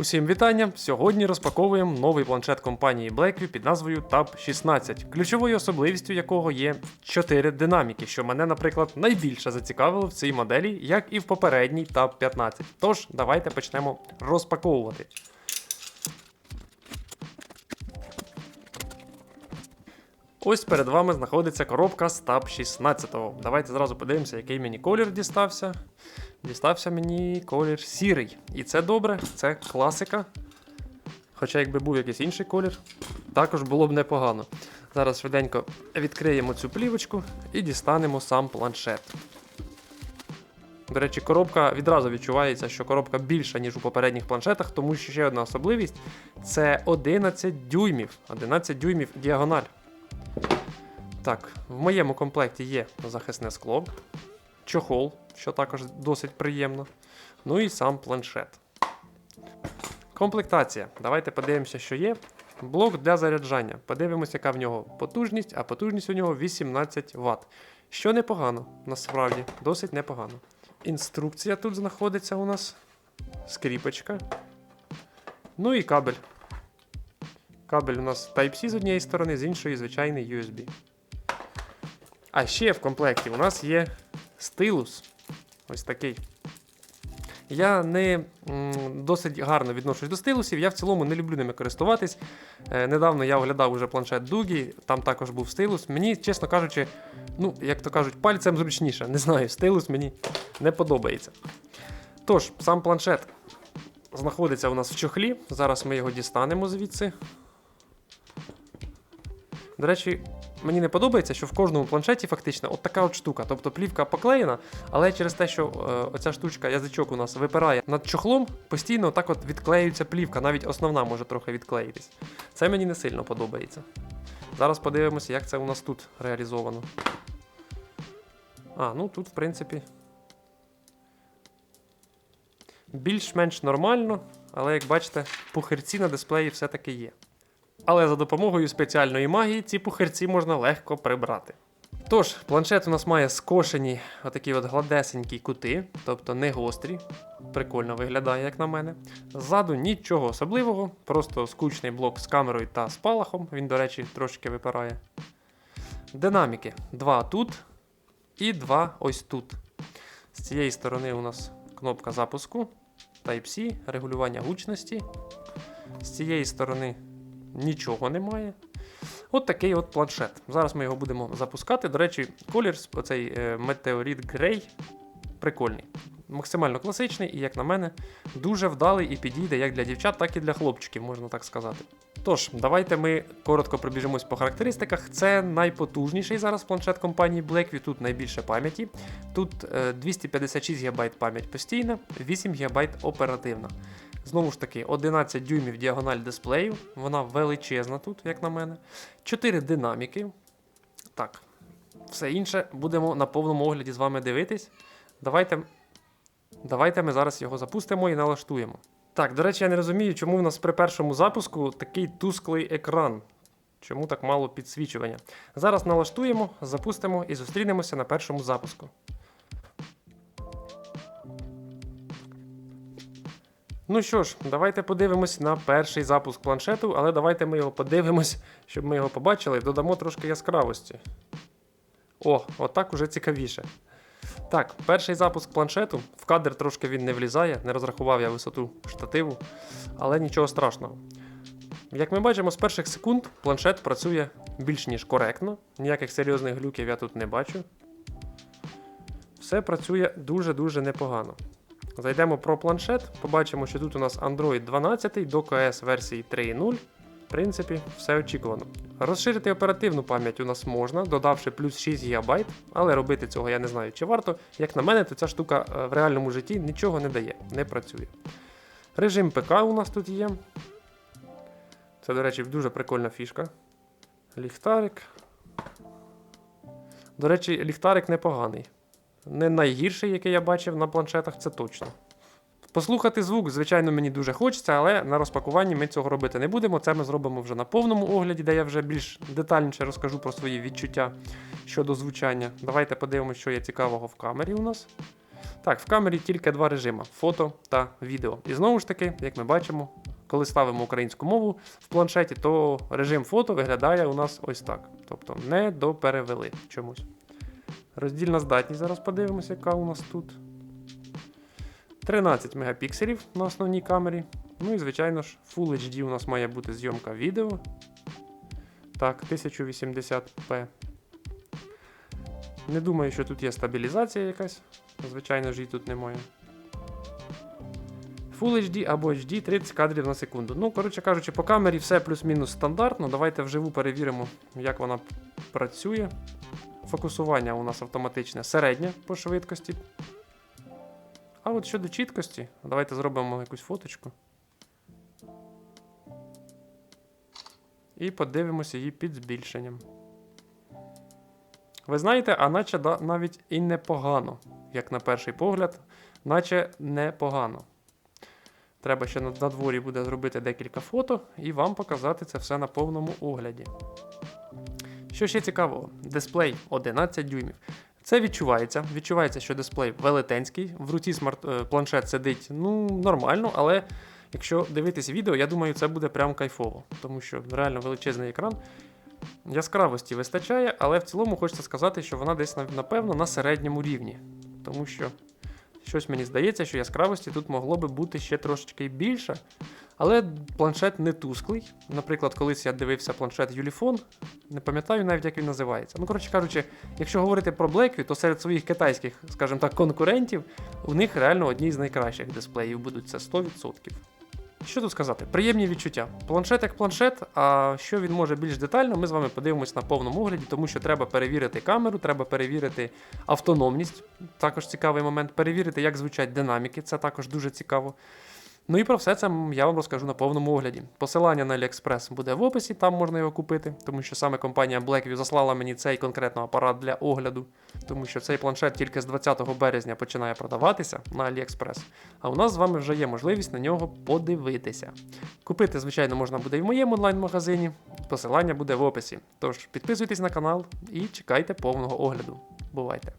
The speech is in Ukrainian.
Усім вітання! Сьогодні розпаковуємо новий планшет компанії Blackview під назвою Tab 16, ключовою особливістю якого є 4 динаміки, що мене, наприклад, найбільше зацікавило в цій моделі, як і в попередній Tab 15. Тож, давайте почнемо розпаковувати. Ось перед вами знаходиться коробка з Tab 16. Давайте зразу подивимося, який мені колір дістався. Дістався мені колір сірий. І це добре, це класика. Хоча якби був якийсь інший колір, також було б непогано. Зараз швиденько відкриємо цю плівочку і дістанемо сам планшет. До речі, коробка відразу відчувається, що коробка більша, ніж у попередніх планшетах, тому що ще одна особливість це 11 дюймів. 11 дюймів діагональ. Так, в моєму комплекті є захисне скло, чохол, що також досить приємно. Ну і сам планшет. Комплектація. Давайте подивимося, що є. Блок для заряджання. Подивимося, яка в нього потужність, а потужність у нього 18 Вт. Що непогано, насправді, досить непогано. Інструкція тут знаходиться у нас. Скріпочка. Ну і кабель. Кабель у нас Type-C з однієї сторони, з іншої звичайний USB. А ще в комплекті у нас є стилус. Ось такий. Я не досить гарно відношусь до стилусів, я в цілому не люблю ними користуватись. Е, недавно я оглядав уже планшет Дугі, там також був стилус. Мені, чесно кажучи, ну, як то кажуть, пальцем зручніше. Не знаю, стилус мені не подобається. Тож, сам планшет знаходиться у нас в чохлі. Зараз ми його дістанемо звідси. До речі, мені не подобається, що в кожному планшеті фактично от така от штука. Тобто плівка поклеєна, але через те, що е, оця штучка, язичок у нас випирає над чохлом, постійно так от відклеюється плівка, навіть основна може трохи відклеїтись. Це мені не сильно подобається. Зараз подивимося, як це у нас тут реалізовано. А, ну тут, в принципі. Більш-менш нормально, але як бачите, пухирці на дисплеї все-таки є. Але за допомогою спеціальної магії ці пухирці можна легко прибрати. Тож, планшет у нас має скошені отакі от гладесенькі кути, тобто не гострі. Прикольно виглядає, як на мене. Ззаду нічого особливого, просто скучний блок з камерою та спалахом. Він, до речі, трошки випирає. Динаміки. Два тут і два ось тут. З цієї сторони у нас кнопка запуску, Type-C, регулювання гучності. З цієї сторони нічого немає. От такий от планшет. Зараз ми його будемо запускати. До речі, колір, оцей е, Meteorite Grey, прикольний. Максимально класичний і, як на мене, дуже вдалий і підійде як для дівчат, так і для хлопчиків, можна так сказати. Тож, давайте ми коротко пробіжимось по характеристиках. Це найпотужніший зараз планшет компанії Blackview, тут найбільше пам'яті. Тут е, 256 ГБ пам'ять постійна, 8 ГБ оперативна. Знову ж таки, 11 дюймів діагональ дисплею, вона величезна тут, як на мене. 4 динаміки. Так, все інше будемо на повному огляді з вами дивитись. Давайте, давайте ми зараз його запустимо і налаштуємо. Так, до речі, я не розумію, чому в нас при першому запуску такий тусклий екран. Чому так мало підсвічування? Зараз налаштуємо, запустимо і зустрінемося на першому запуску. Ну що ж, давайте подивимось на перший запуск планшету, але давайте ми його подивимось, щоб ми його побачили, додамо трошки яскравості. О, отак уже цікавіше. Так, перший запуск планшету. В кадр трошки він не влізає, не розрахував я висоту штативу, але нічого страшного. Як ми бачимо, з перших секунд планшет працює більш ніж коректно, ніяких серйозних глюків я тут не бачу. Все працює дуже-дуже непогано. Зайдемо про планшет, побачимо, що тут у нас Android 12 до КС версії 3.0. В принципі, все очікувано. Розширити оперативну пам'ять у нас можна, додавши плюс 6 ГБ, але робити цього я не знаю, чи варто. Як на мене, то ця штука е, в реальному житті нічого не дає, не працює. Режим ПК у нас тут є. Це, до речі, дуже прикольна фішка. Ліхтарик. До речі, ліхтарик непоганий. Не найгірший, який я бачив на планшетах, це точно. Послухати звук, звичайно, мені дуже хочеться, але на розпакуванні ми цього робити не будемо. Це ми зробимо вже на повному огляді, де я вже більш детальніше розкажу про свої відчуття щодо звучання. Давайте подивимося, що є цікавого в камері у нас. Так, в камері тільки два режими: фото та відео. І знову ж таки, як ми бачимо, коли ставимо українську мову в планшеті, то режим фото виглядає у нас ось так. Тобто не доперевели чомусь. Роздільна здатність, зараз подивимося, яка у нас тут. 13 мегапікселів на основній камері. Ну і, звичайно ж, Full HD у нас має бути зйомка відео. Так, 1080p. Не думаю, що тут є стабілізація якась. Звичайно ж, її тут немає. Full HD або HD 30 кадрів на секунду. Ну, коротше кажучи, по камері все плюс-мінус стандартно. Давайте вживу перевіримо, як вона працює. Фокусування у нас автоматичне середнє по швидкості. А от щодо чіткості, давайте зробимо якусь фоточку. І подивимося її під збільшенням. Ви знаєте, а наче навіть і непогано, як на перший погляд, наче непогано. Треба ще на дворі буде зробити декілька фото і вам показати це все на повному огляді. Що ще цікавого, дисплей 11 дюймів. Це відчувається. Відчувається, що дисплей велетенський. В руці смарт е, сидить ну, нормально, але якщо дивитись відео, я думаю, це буде прям кайфово, тому що реально величезний екран. Яскравості вистачає, але в цілому хочеться сказати, що вона десь напевно на середньому рівні. Тому що щось мені здається, що яскравості тут могло би бути ще трошечки більше. Але планшет не тусклий. Наприклад, колись я дивився планшет Юліфон, не пам'ятаю навіть, як він називається. Ну, коротше кажучи, якщо говорити про Blackview, то серед своїх китайських, скажімо так, конкурентів, у них реально одні з найкращих дисплеїв будуть це 100%. Що тут сказати? Приємні відчуття. Планшет як планшет, а що він може більш детально, ми з вами подивимось на повному огляді, тому що треба перевірити камеру, треба перевірити автономність, також цікавий момент, перевірити, як звучать динаміки, це також дуже цікаво. Ну і про все це я вам розкажу на повному огляді. Посилання на AliExpress буде в описі, там можна його купити, тому що саме компанія Blackview заслала мені цей конкретно апарат для огляду, тому що цей планшет тільки з 20 березня починає продаватися на AliExpress, а у нас з вами вже є можливість на нього подивитися. Купити, звичайно, можна буде і в моєму онлайн-магазині, посилання буде в описі. Тож підписуйтесь на канал і чекайте повного огляду. Бувайте!